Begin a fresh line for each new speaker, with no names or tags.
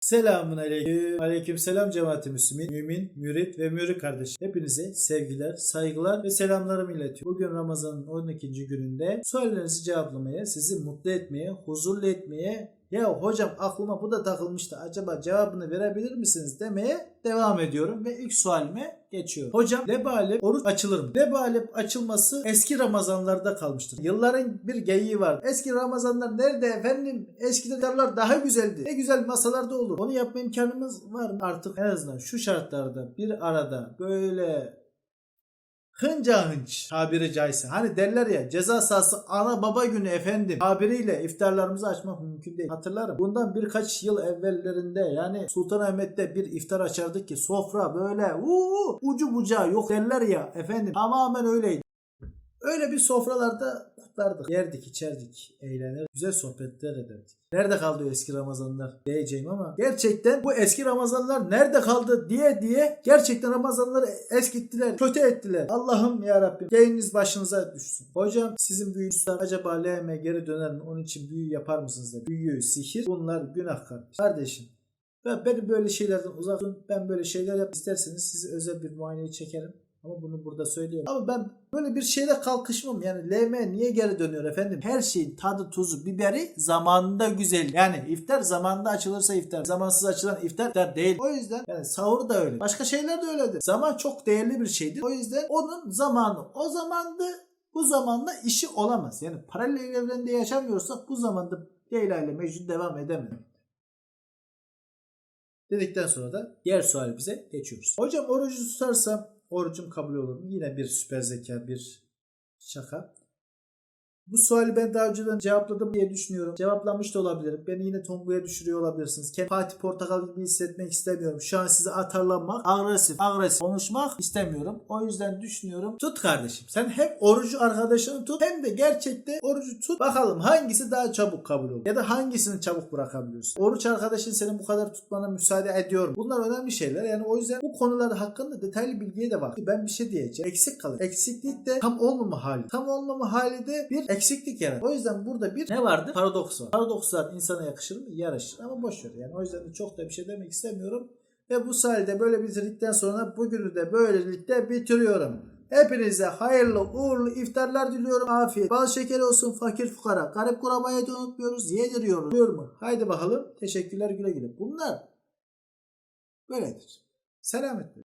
Selamun aleyküm. Aleyküm selam cemaati müslümin, mümin, mürit ve müri kardeş. Hepinize sevgiler, saygılar ve selamlarımı iletiyorum. Bugün Ramazan'ın 12. gününde sorularınızı cevaplamaya, sizi mutlu etmeye, huzurlu etmeye ya hocam aklıma bu da takılmıştı acaba cevabını verebilir misiniz demeye devam ediyorum ve ilk sualime geçiyorum. Hocam lebalep oruç açılır mı? Lebalep açılması eski Ramazanlarda kalmıştır. Yılların bir geyiği var. Eski Ramazanlar nerede efendim? Eskiden derler daha güzeldi. Ne güzel masalarda olur. Onu yapma imkanımız var mı? Artık en azından şu şartlarda bir arada böyle hınca hınç tabiri caizse. Hani derler ya ceza sahası ana baba günü efendim tabiriyle iftarlarımızı açmak mümkün değil. Hatırlarım. Bundan birkaç yıl evvellerinde yani Sultanahmet'te bir iftar açardık ki sofra böyle uuu, ucu bucağı yok derler ya efendim. Tamamen öyleydi. Öyle bir sofralarda kutlardık. Yerdik, içerdik, eğlenir, güzel sohbetler ederdik. Nerede kaldı o eski Ramazanlar diyeceğim ama gerçekten bu eski Ramazanlar nerede kaldı diye diye gerçekten Ramazanları eskittiler, kötü ettiler. Allah'ım ya Rabbim geyiniz başınıza düşsün. Hocam sizin büyünüz acaba LM geri döner mi? Onun için büyü yapar mısınız da? Büyü, sihir bunlar günah kardeş. Kardeşim ben beni böyle şeylerden uzak tutun. Ben böyle şeyler yap isterseniz sizi özel bir muayeneye çekerim. Ama bunu burada söyleyeyim. Ama ben böyle bir şeyle kalkışmam. Yani LM niye geri dönüyor efendim? Her şeyin tadı, tuzu, biberi zamanında güzel. Yani iftar zamanında açılırsa iftar. Zamansız açılan iftar, iftar değil. O yüzden yani sahur da öyle. Başka şeyler de öyledir. Zaman çok değerli bir şeydir. O yüzden onun zamanı o zamandı bu zamanda işi olamaz. Yani paralel evrende yaşamıyorsak bu zamanda Leyla ile Mecnun devam edemez. Dedikten sonra da diğer sualimize geçiyoruz. Hocam orucu tutarsam orucum kabul olur mu? Yine bir süper zeka, bir şaka. Bu suali ben daha önceden cevapladım diye düşünüyorum. Cevaplamış da olabilirim. Beni yine tonguya düşürüyor olabilirsiniz. Kendi Fatih Portakal gibi hissetmek istemiyorum. Şu an size atarlanmak, agresif, agresif konuşmak istemiyorum. O yüzden düşünüyorum. Tut kardeşim. Sen hem orucu arkadaşını tut hem de gerçekte orucu tut. Bakalım hangisi daha çabuk kabul olur. Ya da hangisini çabuk bırakabiliyorsun. Oruç arkadaşın senin bu kadar tutmana müsaade ediyorum. Bunlar önemli şeyler. Yani o yüzden bu konular hakkında detaylı bilgiye de bak. Ben bir şey diyeceğim. Eksik kalır. Eksiklik de tam olmama hali. Tam olmama hali de bir eksiklik yarar. O yüzden burada bir ne vardı? Paradoks var. Paradokslar insana yakışır mı? Yaraşır. Ama boş ver yani. O yüzden de çok da bir şey demek istemiyorum. Ve bu sayede böyle bitirdikten sonra bugünü de böylelikle bitiriyorum. Hepinize hayırlı uğurlu iftarlar diliyorum. Afiyet. Bal şekeri olsun fakir fukara. Garip kurabayı da unutmuyoruz. Yediriyoruz. Diyor mu? Haydi bakalım. Teşekkürler güle güle. Bunlar böyledir. Selametle.